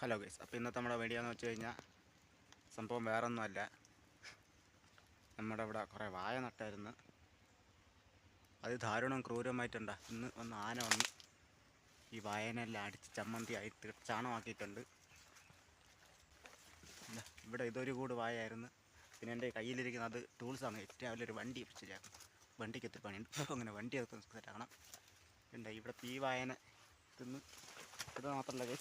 Hello guys അപ്പോൾ ഇന്നത്തെ നമ്മുടെ വീഡിയോ എന്ന് വെച്ച് കഴിഞ്ഞാൽ സംഭവം വേറൊന്നുമല്ല. നമ്മുടെ ഇവിടെ കുറേ വായ നട്ടായിരുന്നു. അത് ദാരുണം ക്രൂരമായിട്ടുണ്ട് ഇന്ന് ഒന്ന് ആന വന്ന് ഈ വായനെല്ലാം അടിച്ച് ചമ്മന്തി ആയി ചാണമാക്കിയിട്ടുണ്ട് ഇവിടെ ഇതൊരു കൂട് വായായിരുന്നു. പിന്നെ എന്റെ കയ്യിലിരിക്കുന്ന അത് ടൂൾസാണ്. രാവിലെ ഒരു വണ്ടി പിടിച്ചിട്ടാണ് വണ്ടിക്ക് എത്തി പണിയുണ്ട്. അങ്ങനെ വണ്ടി ഒക്കെ സെറ്റാക്കണം ഉണ്ട് ഇവിടെ ഈ വായന തിന്ന്. ഇത് മാത്രമല്ല ഇതാ,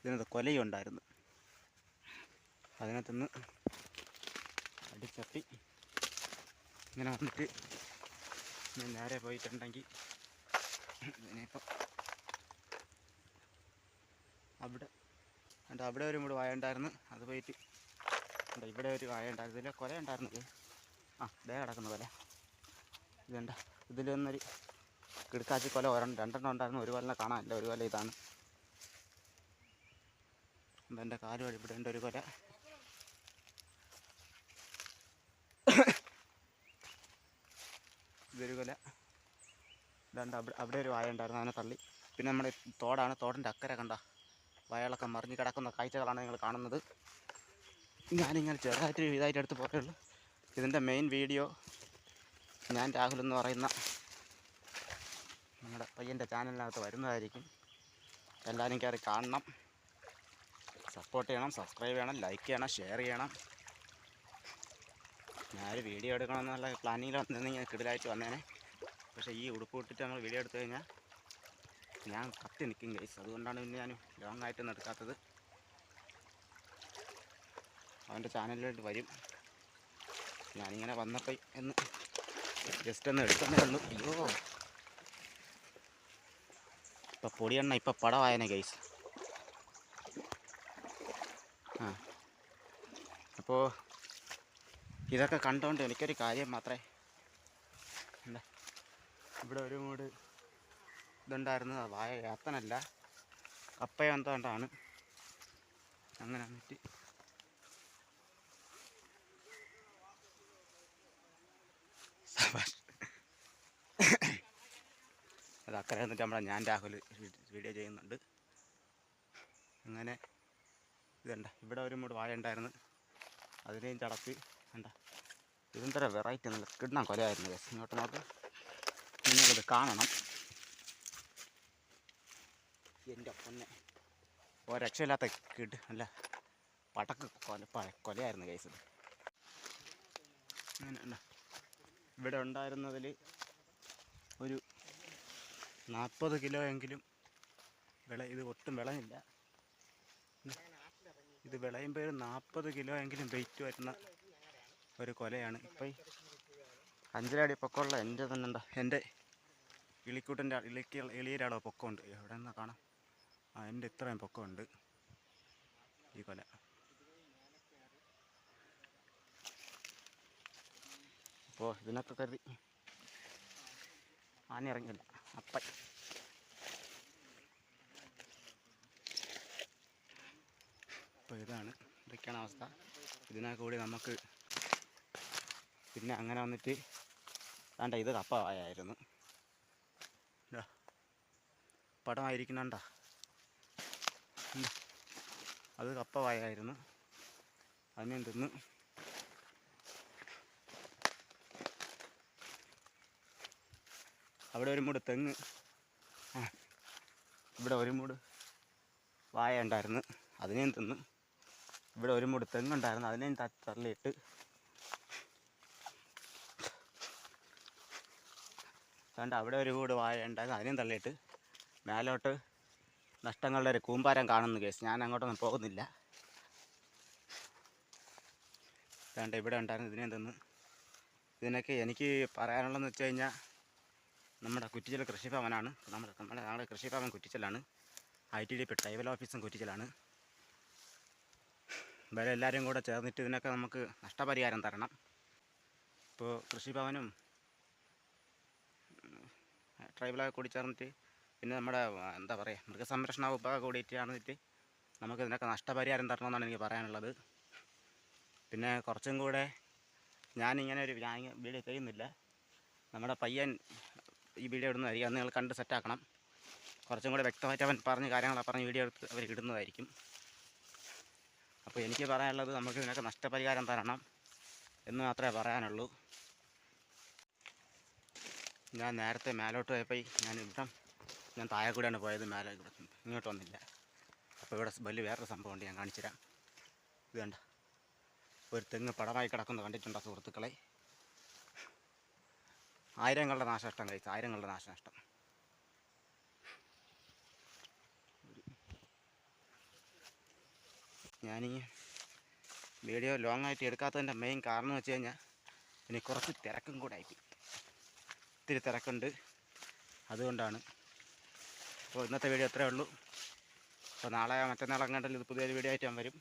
ഇതിനകത്ത് കൊലയുണ്ടായിരുന്നു. അതിനകത്തുനിന്ന് അടിച്ചപ്പി ഇങ്ങനെ വന്നിട്ട് ഞാൻ നേരെ പോയിട്ടുണ്ടെങ്കിൽ ഇനിയിപ്പം അവിടെ എന്റെ അവിടെ ഒരു മൂട് വായ ഉണ്ടായിരുന്നു. അത് പോയിട്ട് ഇവിടെ ഒരു വായ ഉണ്ടായിരുന്നു. ഇതിൽ കൊല ഉണ്ടായിരുന്നില്ലേ ആ ദേ കിടക്കുന്ന കൊല. ഇതുണ്ട ഇതിലൊന്നൊരു കിടക്കാച്ചി കൊല ഒരെണ്ണം രണ്ടെണ്ണം ഉണ്ടായിരുന്നു. ഒരു കൊല്ലം കാണാനില്ല ഒരു കൊല ഇതാണ്. എന്റെ കാൽ വഴി ഇവിടെ ഒരു കൊല. ഇതൊരു കൊല. ഇതാണ്ട് അവിടെ അവിടെ ഒരു വായ ഉണ്ടായിരുന്നു. അതിനെ തള്ളി. പിന്നെ നമ്മുടെ തോടാണ്. തോടിന്റെ അക്കരെ കണ്ട? വയലൊക്കെ മറിഞ്ഞ് കിടക്കുന്ന കാഴ്ചകളാണ് നിങ്ങൾ കാണുന്നത്. ഞാനിങ്ങനെ ചെറുതായിട്ട് ഇതായിട്ട് എടുത്ത് പോയേ ഉള്ളൂ. ഇതിന്റെ മെയിൻ വീഡിയോ ഞാൻ രാഹുൽ എന്ന് പറയുന്ന നമ്മുടെ പയ്യന്റെ ചാനലിനകത്ത് വരുന്നതായിരിക്കും. എല്ലാവരും കയറി കാണണം. സപ്പോർട്ട് ചെയ്യണം സബ്സ്ക്രൈബ് ചെയ്യണം ലൈക്ക് ചെയ്യണം ഷെയർ ചെയ്യണം. ഞാനൊരു വീഡിയോ എടുക്കണമെന്നുള്ള പ്ലാനിങ്ങിൽ വന്നിരുന്നെങ്കിൽ കിടിലായിട്ട് വന്നേനെ. പക്ഷേ ഈ ഉടുപ്പ് ഇട്ടിട്ട് നമ്മൾ വീഡിയോ എടുത്തു കഴിഞ്ഞാൽ ഞാൻ കത്തി നിൽക്കും ഗൈസ് അതുകൊണ്ടാണ് പിന്നെ ഞാൻ ലോങ് ആയിട്ട് എടുക്കാത്തത്. അവന്റെ ചാനലിലോട്ട് വരും. ഞാനിങ്ങനെ വന്നപ്പോൾ എന്ന് ജസ്റ്റ് ഒന്ന് എടുക്കുന്നേ ഉള്ളൂ. അയ്യോ. ഇപ്പം പൊടിയെണ്ണ ഇപ്പം പടവായനെ ഗൈസ് അപ്പോൾ ഇതൊക്കെ കണ്ടുകൊണ്ട് എനിക്കൊരു കാര്യം മാത്രമേ എന്താ ഇവിടെ ഒരു മൂട് ഇതുണ്ടായിരുന്നു. അത് വായ യാത്തനല്ല കപ്പയോ എന്തോ അങ്ങനെ വന്നിട്ട്. സബാഷ്. അത് അക്കരെ വന്നിട്ട് നമ്മളെ ഞാൻ രാഹുൽ വീഡിയോ ചെയ്യുന്നുണ്ട്. അങ്ങനെ ഇതുണ്ട. ഇവിടെ ഒരു മൂട് വായ ഉണ്ടായിരുന്നു. അതിനെയും ചടച്ച് കണ്ട? ഇതെന്തര വെറൈറ്റി നല്ല കിടണം കൊലയായിരുന്നു ഗസ് ഇങ്ങോട്ട് നോക്ക്. നിങ്ങളിത് കാണണം. എന്റെ പൊന്നെ. ഓ രക്ഷയില്ലാത്ത കിട്. അല്ല പടക്ക് കൊല കൊലയായിരുന്നു കേസ് ഉണ്ടോ? ഇവിടെ ഉണ്ടായിരുന്നതിൽ ഒരു നാൽപ്പത് കിലോ എങ്കിലും വിള ഇത് ഒട്ടും വിളയില്ല ഇത് വിളയുമ്പോൾ ഒരു നാൽപ്പത് കിലോ എങ്കിലും വെയിറ്റ് വരുന്ന ഒരു കൊലയാണ്. ഇപ്പം അഞ്ചരാടി പൊക്കമുള്ള എന്റെ തന്നെ ഉണ്ടോ എന്റെ ഇളിക്കൂട്ടന്റെ ഇളിക്ക് എളിയൊരാളോ പൊക്കമുണ്ട്. എവിടെ നിന്നാ കാണാം. ആ എന്റെ ഇത്രയും പൊക്കമുണ്ട് ഈ കൊല. അപ്പോൾ ഇതിനൊക്കെ കരുതി. ആന ഇറങ്ങില്ല അപ്പൻ. ഇതാണ് ഇതൊക്കെയാണ് അവസ്ഥ. ഇതിനാ കൂടി നമുക്ക് പിന്നെ അങ്ങനെ വന്നിട്ട് വേണ്ട ഇത് കപ്പ ആയായിരുന്നു പടമായിരിക്കണണ്ട അത് കപ്പ വായായിരുന്നു അതിനെ തിന്ന് അവിടെ ഒരു മൂട് തെങ്ങ്. ഇവിടെ ഒരു മൂട് വായ ഉണ്ടായിരുന്നു. അതിനെയും തിന്ന് ഇവിടെ ഒരു മുടി തെങ്ങുണ്ടായിരുന്നു അതിനെ തള്ളിയിട്ട് അതുകൊണ്ട് അവിടെ ഒരു കൂട് വാഴ ഉണ്ടായിരുന്നു. അതിനെയും തള്ളിയിട്ട് മേലോട്ട് നഷ്ടങ്ങളുടെ ഒരു കൂമ്പാരം കാണുന്നു കേസ്. ഞാൻ അങ്ങോട്ടൊന്നും പോകുന്നില്ല. അതുകൊണ്ട് ഇവിടെ ഉണ്ടായിരുന്നു. ഇതിനെ തിന്ന് ഇതിനൊക്കെ എനിക്ക് പറയാനുള്ളതെന്ന് വെച്ച് കഴിഞ്ഞാൽ നമ്മുടെ കുറ്റിച്ചൽ കൃഷിഭവനാണ്. നമ്മുടെ നമ്മുടെ ഞങ്ങളുടെ കൃഷിഭവൻ കുറ്റിച്ചലാണ്. I T D P tribal ഓഫീസും കുറ്റിച്ചലാണ്. ഇവരെ എല്ലാവരും കൂടെ ചേർന്നിട്ട് ഇതിനൊക്കെ നമുക്ക് നഷ്ടപരിഹാരം തരണം. ഇപ്പോൾ കൃഷിഭവനും ട്രൈബലൊക്കെ കൂടി ചേർന്നിട്ട് പിന്നെ നമ്മുടെ എന്താ പറയുക മൃഗസംരക്ഷണ വകുപ്പൊക്കെ കൂടിയിട്ട് ചേർന്നിട്ട് നമുക്ക് ഇതിനൊക്കെ നഷ്ടപരിഹാരം തരണമെന്നാണ് എനിക്ക് പറയാനുള്ളത്. പിന്നെ കുറച്ചും കൂടെ ഞാനിങ്ങനെ ഒരു വീഡിയോ ചെയ്യുന്നില്ല. നമ്മുടെ പയ്യൻ ഈ വീഡിയോ ഇടുന്നതായിരിക്കും അത് നിങ്ങൾ കണ്ട് സെറ്റാക്കണം കുറച്ചും കൂടെ വ്യക്തമായിട്ട് അവൻ പറഞ്ഞ കാര്യങ്ങൾ പറഞ്ഞ് വീഡിയോ എടുത്ത് അവർ ഇടുന്നതായിരിക്കും. അപ്പോൾ എനിക്ക് പറയാനുള്ളത് നമുക്ക് ഇതിനൊക്കെ നഷ്ടപരിഹാരം തരണം എന്ന് മാത്രമേ പറയാനുള്ളൂ. ഞാൻ നേരത്തെ മേലോട്ട് പോയപ്പോൾ ഞാൻ ഇവിടെ ഞാൻ താഴെ കൂടെയാണ് പോയത് മേലെ ഇവിടെ ഇങ്ങോട്ട് വന്നില്ല അപ്പോൾ ഇവിടെ വലിയ വേറൊരു സംഭവം ഉണ്ട് ഞാൻ കാണിച്ചു തരാം. ഇത് കണ്ട? ഒരു തെങ്ങ് പടമായി കിടക്കുന്നത് കണ്ടിട്ടുണ്ടോ സുഹൃത്തുക്കളെ? ആയിരങ്ങളുടെ നാശനഷ്ടം കഴിച്ചു ആയിരങ്ങളുടെ നാശനഷ്ടം. ഞാനീ വീഡിയോ ലോങ് ആയിട്ട് എടുക്കാത്തതിന്റെ മെയിൻ കാരണം എന്ന് വെച്ച് കഴിഞ്ഞാൽ ഇനി കുറച്ച് തിരക്കും കൂടെ ആയിപ്പോയി ഒത്തിരി തിരക്കുണ്ട്. അതുകൊണ്ടാണ്. അപ്പോൾ ഇന്നത്തെ വീഡിയോ അത്രേ ഉള്ളൂ. അപ്പോൾ നാളെ മറ്റന്നാൾ അങ്ങോട്ടല്ല ഇത് പുതിയൊരു വീഡിയോ ആയിട്ട് ഞാൻ വരും.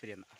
ശരി എന്നാൽ.